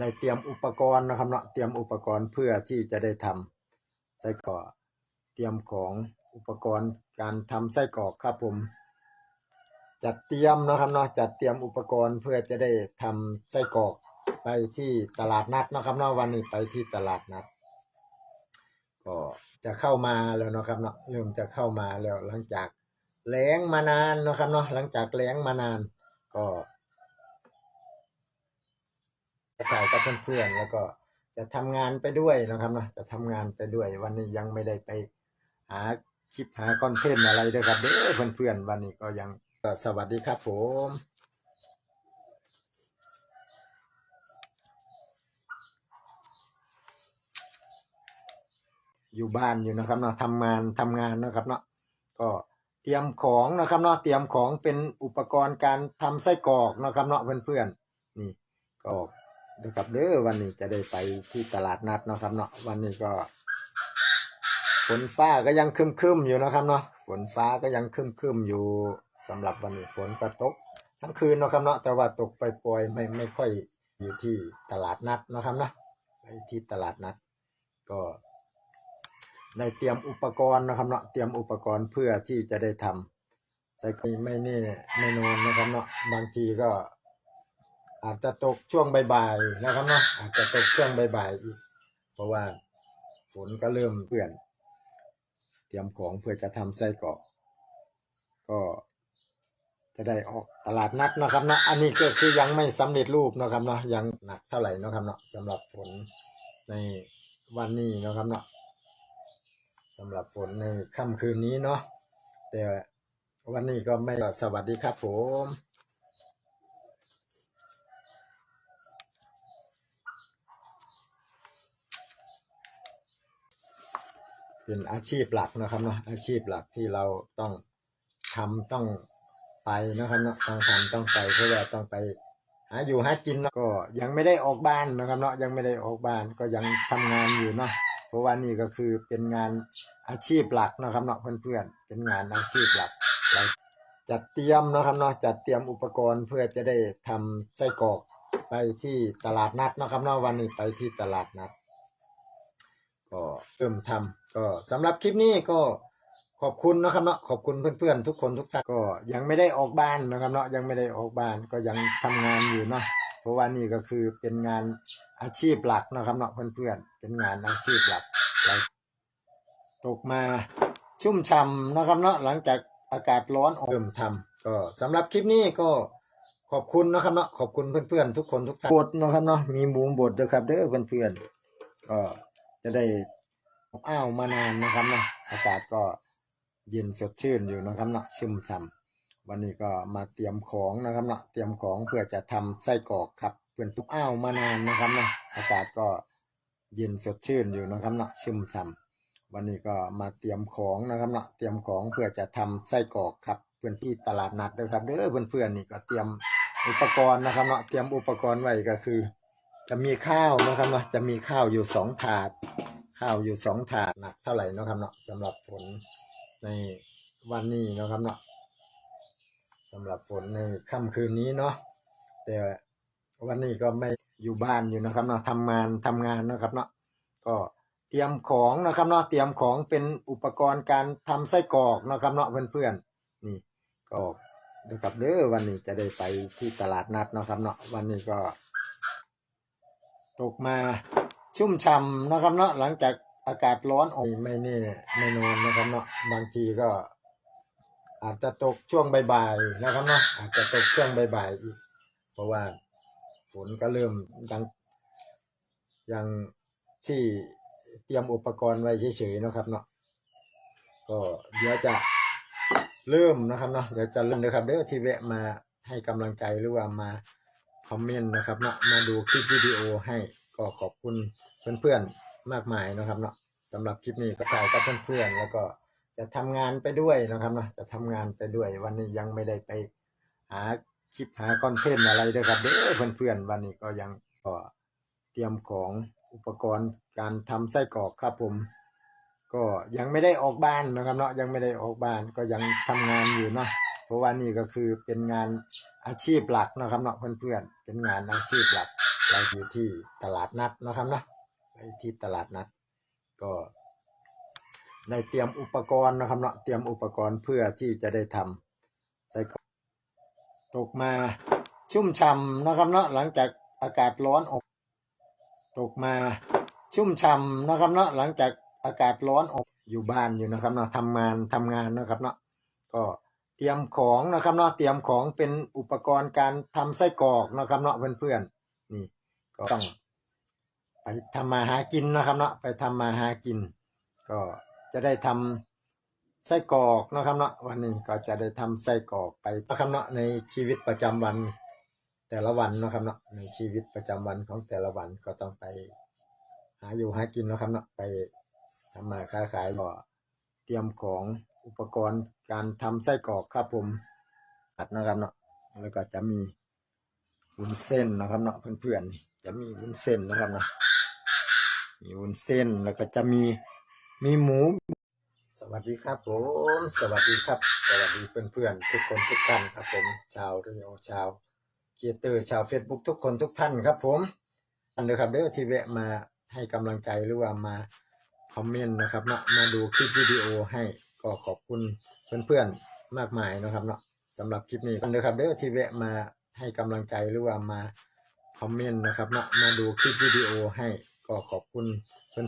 ได้เตรียมอุปกรณ์นะครับเนาะเตรียมอุปกรณ์เพื่อที่จะได้ทำไส้กรอกเตรียมของอุปกรณ์การทำไส้กรอกครับผม จัดเตรียมนะครับเนาะจัดเตรียมอุปกรณ์เพื่อจะได้ทำไส้กรอกไปที่ตลาดนัดนะครับเนาะวันนี้ไปที่ตลาดนัด ก็จะเข้ามาแล้วนะครับเนาะเริ่มจะเข้ามาแล้วหลังจากแล้งมานานนะครับเนาะหลังจากแล้งมานานก็ ถ่ายกับเพื่อนๆแล้วก็จะทำงานไปด้วยนะครับนะจะทำงานไปด้วย วันนี้ยังไม่ได้ไปหาคลิปหาคอนเทนต์อะไรเด้อครับเด้อเพื่อนๆวันนี้ก็ยังสวัสดีครับผมอยู่บ้านอยู่นะครับเนาะทำงานทำงานนะครับเนาะก็เตรียมของนะครับเนาะเตรียมของเป็นอุปกรณ์การทำไส้กรอกนะครับเนาะเพื่อนๆนี่ก็ นะครับเด้อวันนี้จะได้ไปที่ตลาดนัดเนาะครับเนาะวันนี้ก็ฝนฟ้าก็ยังครึมๆอยู่นะครับเนาะฝนฟ้าก็ยังครึมๆอยู่สำหรับวันนี้ฝนก็ตกทั้งคืนเนาะครับเนาะแต่ว่าตกไปปล่อยไม่ไม่ค่อยอยู่ที่ตลาดนัดเนาะครับนะไปที่ตลาดนัด ก็ได้เตรียมอุปกรณ์นะครับเนาะเตรียมอุปกรณ์เพื่อที่จะได้ทำใส่ไม่แนี่ไม่นอนนะครับเนาะบางทีก็ อาจจะตกช่วงบ่ายๆนะครับเนาะอาจจะตกช่วงบ่ายๆอีก เพราะว่าฝนก็เริ่มเปื่อน เตรียมของเพื่อจะทำไส้กรอกก็จะได้ออกตลาดนัดนะครับเนาะอันนี้ก็คือยังไม่สำเร็จรูปนะครับเนาะยังหนักเท่าไหร่นะครับเนาะสำหรับฝนในวันนี้นะครับเนาะสำหรับฝนในค่ำคืนนี้เนาะแต่วันนี้ก็ไม่สวัสดีครับผม เป็นอาชีพหลักนะครับเนาะอาชีพหลักที่เราต้องทำต้องไปนะครับเนาะต้องทำต้องไปเพราะว่าต้องไปหาอยู่หากินเนาะก็ยังไม่ได้ออกบ้านนะครับเนาะยังไม่ได้ออกบ้านก็ยังทำงานอยู่เนาะเพราะว่านี่ก็คือเป็นงานอาชีพหลักนะครับเนาะเพื่อนๆเป็นงานอาชีพหลักเราจัดเตรียมนะครับเนาะจัดเตรียมอุปกรณ์เพื่อจะได้ทำไส้กรอกไปที่ตลาดนัดนะครับเนาะวันนี้ไปที่ตลาดนัดก็เริ่มทำ ก็สำหรับคลิปนี้ก็ขอบคุณนะครับเนาะขอบคุณเพื่อนๆทุกคนทุกท่านก็ยังไม่ได้ออกบ้านนะครับเนาะยังไม่ได้ออกบ้านก็ยังทำงานอยู่เนาะเพราะว่านี่ก็คือเป็นงานอาชีพหลักนะครับเนาะเพื่อนๆเป็นงานอาชีพหลักตกมาชุ่มฉ่ำนะครับเนาะหลังจากอากาศร้อนออกเริ่มทำก็สำหรับคลิปนี้ก็ขอบคุณนะครับเนาะขอบคุณเพื่อนๆทุกคนทุกท่านบทนะครับเนาะมีหมูบดด้วยครับเด้อเพื่อนๆก็จะได้ อ้าวมานานนะครับเนะอากาศก็เย็นสดชื่นอยู่นะครับนะชุ่มฉ่ำวันนี้ก็มาเตรียมของนะครับนะเตรียมของเพื่อจะทำไส้กรอกครับเพื่อนทุกอ้าวมานานนะครับเนะอากาศก็เย็นสดชื่นอยู่นะครับนะชุ่มฉ่ำวันนี้ก็มาเตรียมของนะครับนะเตรียมของเพื่อจะทำไส้กรอกครับเพื่อนที่ตลาดนัดด้วยครับเด้อเพื่อนๆนี่ก็เตรียมอุปกรณ์นะครับเนาะเตรียมอุปกรณ์ไว้ก็คือ จะมีข้าวนะครับเนาะจะมีข้าวอยู่สองถาด ข้าวอยู่สองถาดหนักเท่าไหร่นะครับเนาะสำหรับฝนในวันนี้เนาะครับเนาะสำหรับฝนในค่ำคืนนี้เนาะแต่วันนี้ก็ไม่อยู่บ้านอยู่นะครับเนาะทำงานทำงานเนาะครับเนาะก็เตรียมของนะครับเนาะเตรียมของเป็นอุปกรณ์การทำไส้กรอกนะครับเนาะเพื่อนๆนี่ก็นะครับเด้อวันนี้จะได้ไปที่ตลาดนัดนะครับเนาะวันนี้ก็ ตกมา ชุ่มฉ่ำนะครับเนาะหลังจากอากาศร้อนออกไม่แนี่ไม่นอนนะครับเนาะบางทีก็ อาจจะตกช่วงบ่ายๆนะครับเนาะอาจจะตกช่วงบ่ายๆอีก เพราะว่าฝนก็เริ่มยังยังที่เตรียมอุปกรณ์ไว้เฉยๆนะครับเนาะก็เดี๋ยวจะเริ่มนะครับเนาะเดี๋ยวจะเริ่มนะครับเด้อที่แวะมาให้กำลังใจหรือว่ามาคอมเมนต์นะครับเนาะมาดูคลิปวิดีโอให้ ก็ขอบคุณเพื่อนๆมากมายนะครับเนาะสำหรับคลิปนี้ก็ถ่ายกับเพื่อนๆแล้วก็จะทำงานไปด้วยนะครับเนาะจะทำงานไปด้วย วันนี้ยังไม่ได้ไปหาคลิปหาคอนเทนต์อะไรด้วยครับเด้อเพื่อนๆวันนี้ก็ยังก็เตรียมของอุปกรณ์การทำไส้กรอกครับผม ก็ยังไม่ได้ออกบ้านนะครับเนาะยังไม่ได้ออกบ้านก็ยังทำงานอยู่เนาะเพราะว่านี่ก็คือเป็นงานอาชีพหลักนะครับเนาะเพื่อนๆเป็นงานอาชีพหลัก เราอยู่ที่ตลาดนัดนะครับเนาะไปที่ตลาดนัด ก็ได้เตรียมอุปกรณ์นะครับเนาะเตรียมอุปกรณ์เพื่อที่จะได้ทำใส่กรอกตกมาชุ่มฉ่ำนะครับเนาะหลังจากอากาศร้อนออกตกมาชุ่มฉ่ำนะครับเนาะหลังจากอากาศร้อนออกอยู่บ้านอยู่นะครับเนาะทำงานทำงานนะครับเนาะก็เตรียมของนะครับเนาะเตรียมของเป็นอุปกรณ์การทำไส้กรอกนะครับเนาะเพื่อนๆ ก็ต้องไปทำมาหากินนะครับเนาะไปทำมาหากิน ก็จะได้ทำไส้กรอกนะครับเนาะวันนี้ก็จะได้ทำไส้กรอกไปนะครับเนาะในชีวิตประจำวัน แต่ละวันนะครับเนาะในชีวิตประจำวันของแต่ละวันก็ต้องไป หาอยู่หากินนะครับเนาะไปทำมาค้าขายก็เตรียมของอุปกรณ์การทำไส้กรอกครับผมอัดนะครับเนาะแล้วก็จะมีวุ้นเส้นนะครับเนาะเพื่อนๆ จะมีวุ้นเส้นนะครับนะมีวุ้นเส้นแล้วก็จะมีมีหมู สวัสดีครับผม สวัสดีครับ สวัสดีเพื่อนๆทุกคนทุกท่านครับผม ชาวเรียวชาวเกียเตอร์ชาวเฟซบุ๊กทุกคนทุกท่านครับผมอันเดอครับเด้อที่แวะมาให้กำลังใจหรือว่ามาคอมเมนต์นะครับเนาะมาดูคลิปวิดีโอให้ก็ขอบคุณเพื่อนๆมากมายนะครับเนาะสำหรับคลิปนี้อันเดอครับเด้อที่แวะมาให้กำลังใจหรือว่ามา คอมเมนต์นะครับเนาะมาดูคลิปวิดีโอให้ก็ขอบคุณ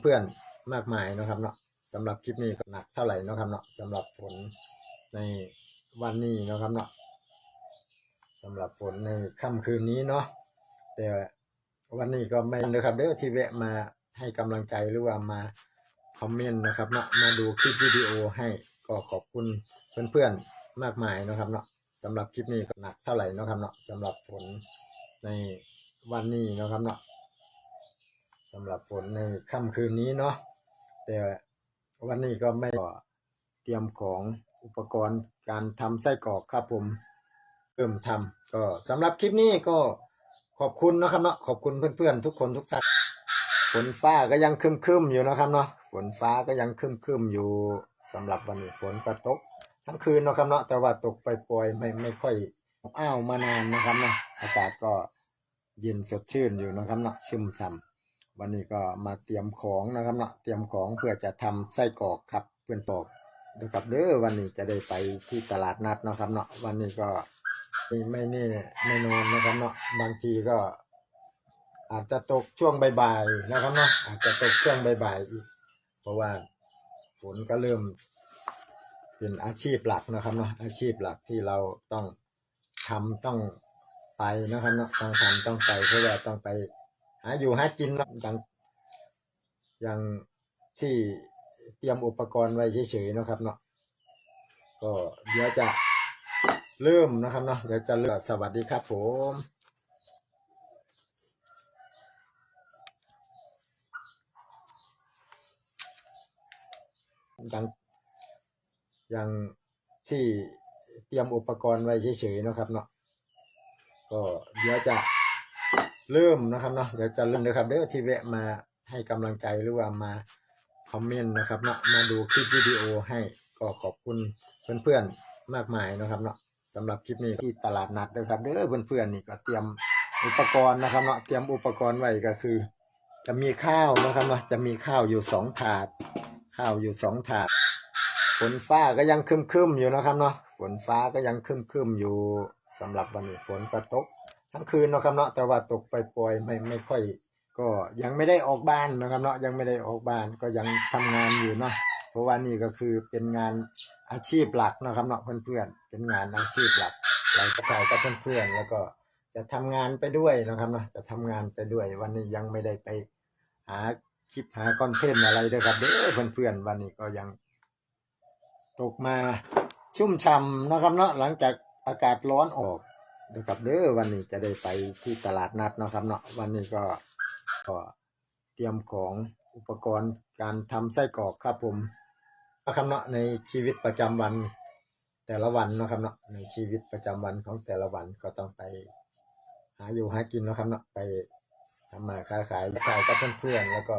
เพื่อนๆมากมายนะครับเนาะสำหรับคลิปนี้ก็หนักเท่าไหร่นะครับเนาะสำหรับฝนในวันนี้นะครับเนาะสำหรับฝนในค่ำคืนนี้เนาะแต่วันนี้ก็ไม่เลยครับเด้อที่แวะมาให้กำลังใจหรือว่ามาคอมเมนต์นะครับเนาะมาดูคลิปวิดีโอให้ก็ขอบคุณเพื่อนๆมากมายนะครับเนาะสำหรับคลิปนี้ก็หนักเท่าไหร่นะครับเนาะสำหรับฝนใน วันนี้เนาะครับเนาะสำหรับฝนในค่ำคืนนี้เนาะแต่วันนี้ก็ไม่เตรียมของอุปกรณ์การทำไส้กรอกครับผมเริ่มทำก็สำหรับคลิปนี้ก็ขอบคุณนะครับเนาะขอบคุณเพื่อนๆ ทุกคนทุกท่านฝนฟ้าก็ยังคึมๆอยู่นะครับเนาะฝนฟ้าก็ยังคึมๆอยู่สำหรับวันนี้ฝนก็ตกทั้งคืนเนาะครับเนาะแต่ว่าตกไปปล่อยไม่ไม่ค่อยอ้าวมานานนะครับเนาะอากาศก็ เย็นสดชื่นอยู่นะครับเนาะชุ่มฉ่ำวันนี้ก็มาเตรียมของนะครับเนาะเตรียมของเพื่อจะทำไส้กรอกครับเพื่อนปอกดูครับเด้อวันนี้จะได้ไปที่ตลาดนัดนะครับเนาะวันนี้ก็ไม่แน่ไม่นอนนะครับเนาะบางทีก็ อาจจะตกช่วงบ่ายๆนะครับเนาะอาจจะตกช่วงบ่ายๆอีก เพราะว่าฝนก็เริ่ม เป็นอาชีพหลักนะครับเนาะอาชีพหลักที่เราต้องทำต้อง ไปนะครับเนาะต้องทำต้องไปเพราะว่าต้องไปหาอยู่หากินนะอย่างอย่างที่เตรียมอุปกรณ์ไว้เฉยๆนะครับเนาะก็เดี๋ยวจะเริ่มนะครับเนาะเดี๋ยวจะเริ่มสวัสดีครับผมอย่างอย่างที่เตรียมอุปกรณ์ไว้เฉยๆนะครับเนาะ ก็เดี๋ยวจะเริ่มนะครับเนาะเดี๋ยวจะเริ่มเลยครับเด้อที่แวะมาให้กำลังใจหรือว่ามาคอมเมนต์นะครับเนาะมาดูคลิปวิดีโอให้ก็ขอบคุณเพื่อนๆมากมายนะครับเนาะสำหรับคลิปนี้ที่ตลาดนัดนะครับเด้อเพื่อนๆนี่ก็เตรียมอุปกรณ์นะครับเนาะเตรียมอุปกรณ์ไว้ก็คือ จะมีข้าวนะครับเนาะจะมีข้าวอยู่สองถาด ข้าวอยู่สองถาดฝนฟ้าก็ยังครึมๆอยู่นะครับเนาะฝนฟ้าก็ยังครึมๆอยู่ สำหรับวันนี้ฝนก็ตก ทั้งคืนเนาะครับเนาะแต่ว่าตกไปปล่อยไม่ไม่ค่อย ก็ยังไม่ได้ออกบ้านนะครับเนาะยังไม่ได้ออกบ้านก็ยังทำงานอยู่เนาะเพราะว่านี่ก็คือเป็นงานอาชีพหลักนะครับเนาะเพื่อนๆเป็นงานอาชีพหลักเราจะถ่ายกับเพื่อนๆแล้วก็จะทำงานไปด้วยนะครับเนาะจะทำงานไปด้วย วันนี้ยังไม่ได้ไปหาคลิปหาคอนเทนต์อะไรเด้อครับเด้อเพื่อนๆวันนี้ก็ยังตกมาชุ่มฉ่ำนะครับเนาะหลังจาก อากาศร้อนออกนะครับเด้อวันนี้จะได้ไปที่ตลาดนัดนะครับเนาะวันนี้ก็ก็เตรียมของอุปกรณ์การทำไส้กรอกครับผมนะครับเนาะในชีวิตประจำวัน แต่ละวันนะครับเนาะในชีวิตประจำวันของแต่ละวันก็ต้องไป หาอยู่หากินนะครับเนาะไปทำมาค้าขายขายกับเพื่อนๆแล้วก็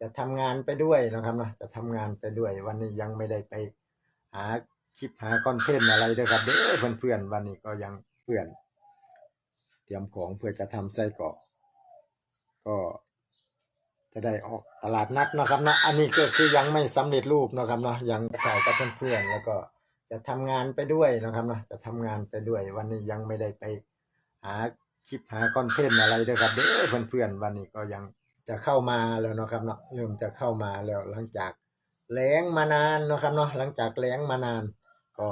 จะทำงานไปด้วยนะครับเนาะจะทำงานไปด้วย วันนี้ยังไม่ได้ไปหา คลิปหาคอนเทนต์อะไรเด้อครับเด้อเพื่อนๆวันนี้ก็ยังเพื่อน เตรียมของเพื่อจะทำไส้กรอกก็จะได้ออกตลาดนัดนะครับนะอันนี้ก็คือยังไม่สำเร็จรูปนะครับเนาะยังถ่ายกับเพื่อนๆแล้วก็จะทำงานไปด้วยนะครับเนาะจะทำงานไปด้วย วันนี้ยังไม่ได้ไปหาคลิปหาคอนเทนต์อะไรเด้อครับเด้อเพื่อนๆวันนี้ก็ยังจะเข้ามาแล้วนะครับเนาะเริ่มจะเข้ามาแล้วหลังจากแล้งมานานนะครับเนาะหลังจากแล้งมานาน ก็